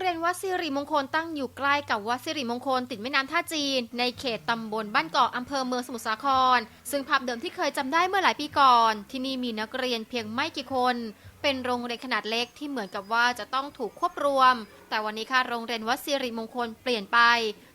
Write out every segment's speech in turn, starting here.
เรียนวัดสิริมงคลตั้งอยู่ใกล้กับวัดสิริมงคลติดแม่น้ำท่าจีน ในเขตตำบลบ้านเกาะอำเภอเมืองสมุทรสาคร ซึ่งภาพเดิมที่เคยจำได้เมื่อหลายปีก่อน ที่นี่มีนักเรียนเพียงไม่กี่คน เป็นโรงเรียนขนาดเล็กที่เหมือนกับว่าจะต้องถูกควบรวม แต่วันนี้ค่ะโรงเรียนวัดสิริมงคลเปลี่ยนไป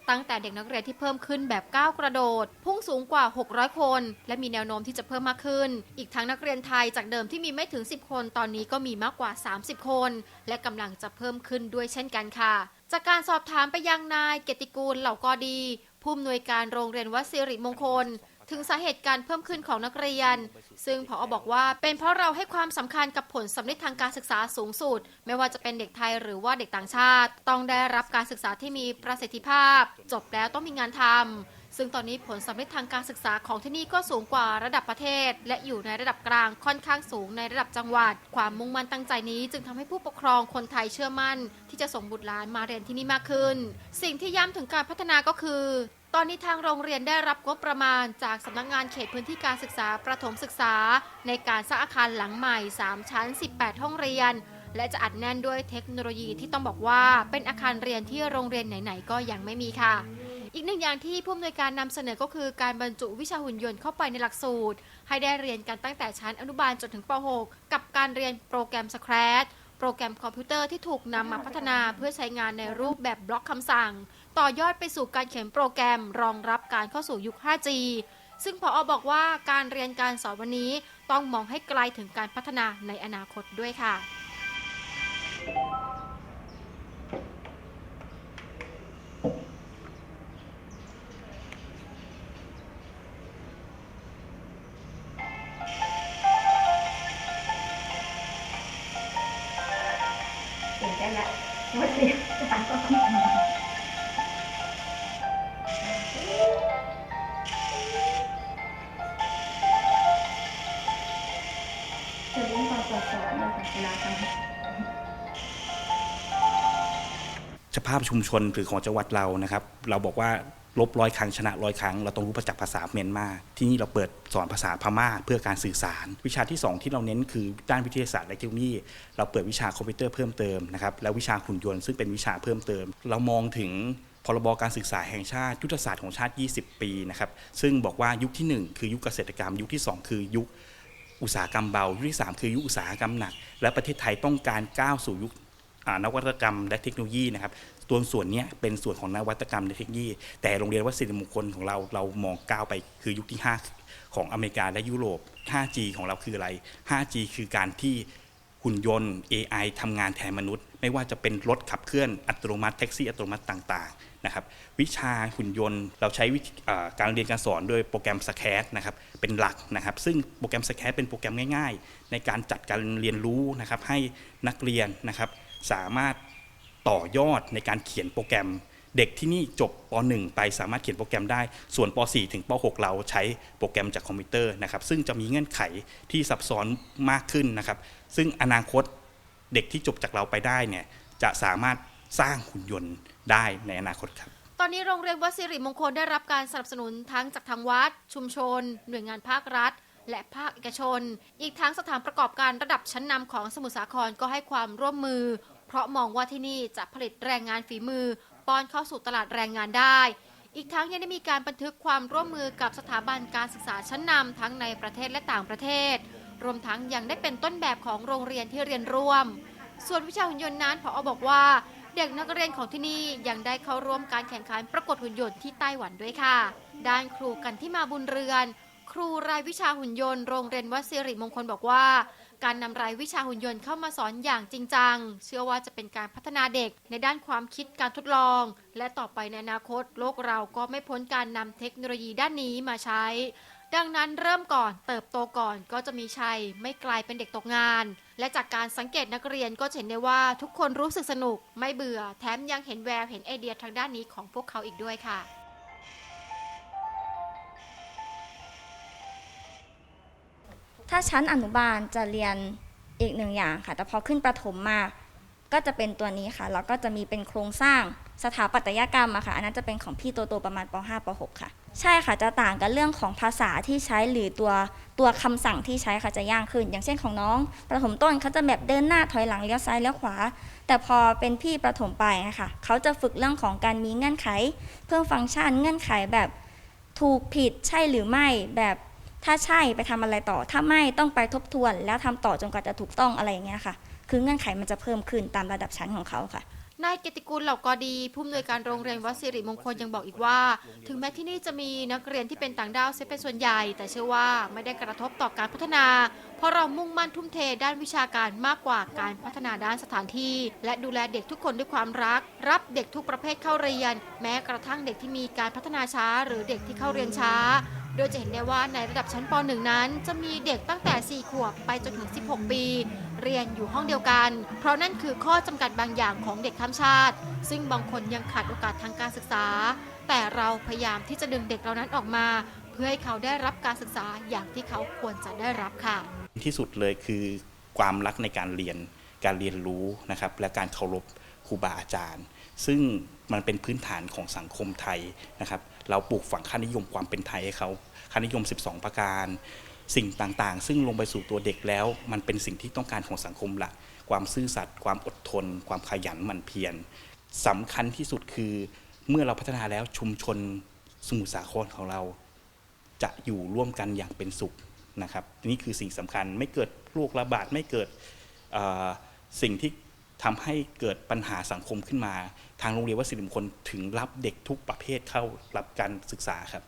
ตั้งแต่เด็กนักเรียนที่เพิ่มขึ้นแบบก้าวกระโดด พุ่งสูงกว่า 600 คน และมีแนวโน้มที่จะเพิ่มมากขึ้น อีกทั้งนักเรียนไทยจากเดิมที่มีไม่ถึง 10 คน ตอนนี้ก็มีมากกว่า 30 คน และกำลังจะเพิ่มขึ้นด้วยเช่นกันค่ะ จากการสอบถามไปยังนายเกติกูลเหล่ากอดีผู้อำนวยการโรงเรียนวัดสิริมงคล ถึงสาเหตุการเพิ่มขึ้นของนักเรียน ซึ่งพอบอกว่าเป็นเพราะเราให้ความสำคัญกับผลสำเร็จทางการศึกษาสูงสุด ไม่ว่าจะเป็นเด็กไทยหรือว่าเด็กต่างชาติ ต้องได้รับการศึกษาที่มีประสิทธิภาพ จบแล้วต้องมีงานทำซึ่งตอนนี้ผลสำเร็จทางการศึกษาของที่นี่ก็สูงกว่าระดับประเทศ และอยู่ในระดับกลางค่อนข้างสูงในระดับจังหวัด ความมุ่งมั่นตั้งใจนี้ จึงทำให้ผู้ปกครองคนไทยเชื่อมั่น ที่จะส่งบุตรหลานมาเรียนที่นี่มากขึ้น สิ่งที่ย้ำถึงการพัฒนาก็คือ ตอนนี้ทางโรงเรียนได้รับงบประมาณจากสำนักงานเขตพื้นที่การศึกษาประถมศึกษา ในการสร้างอาคารหลังใหม่ 3 ชั้น 18 ห้องเรียน และจะอัดแน่นด้วยเทคโนโลยีที่ต้องบอกว่า เป็นอาคารเรียนที่โรงเรียนไหนๆก็ยังไม่มีค่ะ อีกหนึ่งอย่างที่ผู้อำนวยการนำเสนอก็คือการบรรจุวิชาหุ่นยนต์เข้าไปในหลักสูตร ให้ได้เรียนกันตั้งแต่ชั้นอนุบาลจนถึงป .6 กับการเรียนโปรแกรม Scratch โปรแกรมคอมพิวเตอร์ที่ถูกนำมาพัฒนาเพื่อใช้งานในรูปแบบบล็อกคำสั่ง ต่อยอดไปสู่การเขียนโปรแกรมรองรับการเข้าสู่ยุค 5G ซึ่งพออบอกว่าการเรียนการสอนวันนี้ต้องมองให้ไกลถึงการพัฒนาในอนาคตด้วยค่ะ ละวันนี้จะตามก็คิดจะเล่นตอนสอบสอบมาจากเวลาทำสภาพชุมชนหรือของจังหวัดเรานะครับ เราบอกว่า ลบร้อยครั้งชนะร้อยครั้งเราต้องรู้ประจักษ์ภาษาเมียนมาที่นี่เราเปิดสอนภาษาพม่าเพื่อการสื่อสาร วิชาที่ 2 ที่เราเน้นคือด้านวิทยาศาสตร์และเทคโนโลยี เราเปิดวิชาคอมพิวเตอร์เพิ่มเติมนะครับและวิชาหุ่นยนต์ซึ่งเป็นวิชาเพิ่มเติม เรามองถึงพรบการศึกษาแห่งชาติยุทธศาสตร์ของชาติ 20 ปีนะครับซึ่งบอกว่ายุคทีหนึ่1 คือยุคเกษตรกรรม ยุคที่ 2 คือยุคอุตสาหกรรมเบา ยุคที่ 3 คือยุคอุตสาหกรรมหนัก และประเทศไทยต้องการก้าวสู่ยุคนวัตกรรมและเทคโนโลยีนะครับ ตัวส่วนนี้เป็นส่วนของนวัตกรรมและเทคโนโลยี แต่โรงเรียนวัดสิริมงคลของเราเรามองก้าวไปคือยุคที่ 5 ของอเมริกาและยุโรป 5G ของเราคืออะไร 5G คือการที่หุ่นยนต์ AI ทำงานแทนมนุษย์ ไม่ว่าจะเป็นรถขับเคลื่อนอัตโนมัติแท็กซี่อัตโนมัติต่างๆนะครับวิชาหุ่นยนต์เราใช้การเรียนการสอนโดยโปรแกรม s c a t นะครับเป็นหลักนะครับ ซึ่งโปรแกรม s c a t เป็นโปรแกรมง่าย ๆ ในการจัดการเรียนรู้นะครับให้นักเรียนนะครับสามารถ ต่อยอดในการเขียนโปรแกรม เด็กที่นี่จบป .1 ไปสามารถเขียนโปรแกรมได้ ส่วนป .4 ถึงป .6 เราใช้โปรแกรมจากคอมพิวเตอร์นะครับ ซึ่งจะมีเงื่อนไขที่ซับซ้อนมากขึ้นนะครับ ซึ่งอนาคตเด็กที่จบจากเราไปได้เนี่ยจะสามารถสร้างหุ่นยนต์ได้ในอนาคตครับตอนนี้โรงเรียนวัดสิริมงคลได้รับการสนับสนุนทั้งจากทางวัด ชุมชน หน่วยงานภาครัฐ และภาคเอกชน อีกทั้งสถานประกอบการระดับชั้นนำของสมุทรสาครก็ให้ความร่วมมือเราะมองว่าที่นี่จะผลิตแรงงานฝีมือป้อนเข้าสู่ตลาดแรงงานได้ อีกทั้งยังได้มีการบันทึกความร่วมมือกับสถาบันการศึกษาชั้นนำทั้งในประเทศและต่างประเทศ รวมทั้งยังได้เป็นต้นแบบของโรงเรียนที่เรียนร่วม ส่วนวิชาหุ่นยนต์นั้นพอบอกว่า เด็กนักเรียนของที่นี่ยังได้เข้าร่วมการแข่งขันประกวดหุ่นยนต์ที่ไต้หวันด้วยค่ะ ด้านครูกันที่มาบุญเรือน ครูรายวิชาหุ่นยนต์โรงเรียนวัดสิริมงคลบอกว่า การนำรายวิชาหุ่นยนต์เข้ามาสอนอย่างจริงจัง เชื่อว่าจะเป็นการพัฒนาเด็กในด้านความคิดการทดลอง และต่อไปในอนาคต โลกเราก็ไม่พ้นการนำเทคโนโลยีด้านนี้มาใช้ ดังนั้นเริ่มก่อนเติบโตก่อนก็จะมีชัย ไม่กลายเป็นเด็กตกงาน และจากการสังเกตนักเรียนก็เห็นได้ว่าทุกคนรู้สึกสนุก ไม่เบื่อ แถมยังเห็นแววเห็นไอเดียทางด้านนี้ของพวกเขาอีกด้วยค่ะ ถ้าชั้นอนุบาลจะเรียนอีกหนึ่งอย่างค่ะ แต่พอขึ้นประถมมาก็จะเป็นตัวนี้ค่ะ แล้วก็จะมีเป็นโครงสร้างสถาปัตยกรรมอะค่ะ อันนั้นจะเป็นของพี่โตโตประมาณป .5 ป .6 ค่ะ ใช่ค่ะ จะต่างกันเรื่องของภาษาที่ใช้หรือตัวตัวคำสั่งที่ใช้ค่ะจะยากขึ้น อย่างเช่นของน้อง ประถมต้นเขาจะแบบเดินหน้าถอยหลังเลี้ยวซ้ายเลี้ยวขวา แต่พอเป็นพี่ประถมปลายนะคะเขาจะฝึกเรื่องของการมีเงื่อนไข เพิ่มฟังก์ชันเงื่อนไขแบบถูกผิดใช่หรือไม่แบบ ถ้าใช่ไปทำอะไรต่อ ถ้าไม่ต้องไปทบทวน แล้วทำต่อจนกว่าจะถูกต้องอะไรอย่างเงี้ยค่ะ คือเงื่อนไขมันจะเพิ่มขึ้นตามระดับชั้นของเขาค่ะนายเกยรติกุลเหล่ากอดีผู้อำนวยการโรงเรียนวัดสิริมงคลยังบอกอีกว่า ถึงแม้ที่นี่จะมีนักเรียนที่เป็นต่างด้าวเสียเป็นส่วนใหญ่ แต่เชื่อว่าไม่ได้กระทบต่อการพัฒนา เพราะเรามุ่งมั่นทุ่มเทด้านวิชาการมากกว่าการพัฒนาด้านสถานที่ และดูแลเด็กทุกคนด้วยความรัก รับเด็กทุกประเภทเข้าเรียน แม้กระทั่งเด็กที่มีการพัฒนาช้า หรือเด็กที่เข้าเรียนช้า โดยจะเห็นได้ว่าในระดับชั้นป .1 นั้น จะมีเด็กตั้งแต่ 4 ขวบไปจนถึง 16 ปี เรียนอยู่ห้องเดียวกัน เพราะนั่นคือข้อจำกัดบางอย่างของเด็กข้ามชาติ ซึ่งบางคนยังขาดโอกาสทางการศึกษา แต่เราพยายามที่จะดึงเด็กเหล่านั้นออกมา เพื่อให้เขาได้รับการศึกษาอย่างที่เขาควรจะได้รับค่ะ ที่สุดเลยคือความรักในการเรียนการเรียนรู้นะครับและการเคารพครูบาอาจารย์ ซึ่งมันเป็นพื้นฐานของสังคมไทยนะครับ เราปลูกฝังค่านิยมความเป็นไทยให้เขาค่านิยม 12 ประการ สิ่งต่างๆ ซึ่งลงไปสู่ตัวเด็กแล้ว มันเป็นสิ่งที่ต้องการของสังคมลักความซื่อสัตย์ความอดทน ความขยันหมั่นเพียรสำคัญที่สุดคือเมื่อเราพัฒนาแล้วชุมชนสมุทรสาครของเรา จะอยู่ร่วมกันอย่างเป็นสุขนะครับ นี่คือสิ่งสำคัญไม่เกิดโรคระบาดไม่เกิดสิ่งที่ ทำให้เกิดปัญหาสังคมขึ้นมา ทางโรงเรียนวัดสิริมงคลถึงรับเด็กทุกประเภทเข้ารับการศึกษาครับ